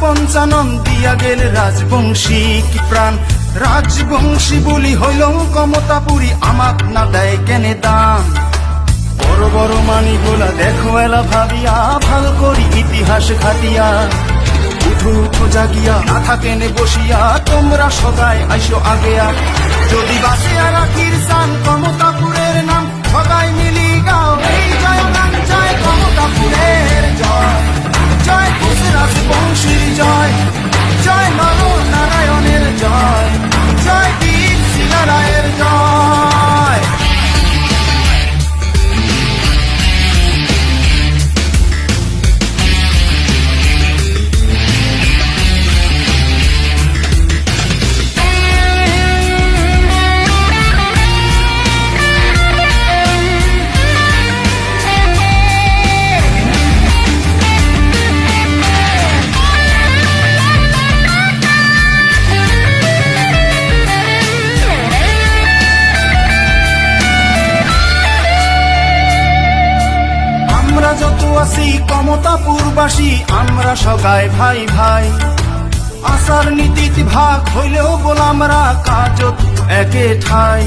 পঞ্চানন দিয়া গেল রাজবংশী কি প্রাণ? রাজবংশী বলি হইল কমতাপুরি, আমাক না দেয় কেনে দাম বড় বড় মানি গোলা দেখো এলা ভাবিয়া, ভালো করি ইতিহাস ঘাটিয়া উঠু উঠু জাগিয়া না থাকেনে বসিয়া, তোমরা সদায় আইসো আগেয়া। যদি বাসিয়া রাখির সান কমতাপুরের আছি কমতাপুরবাসী আমরা সবাই ভাই ভাই। আসার নীতি ভাগ হইলেও বল আমরা কাজত একে ঠাই।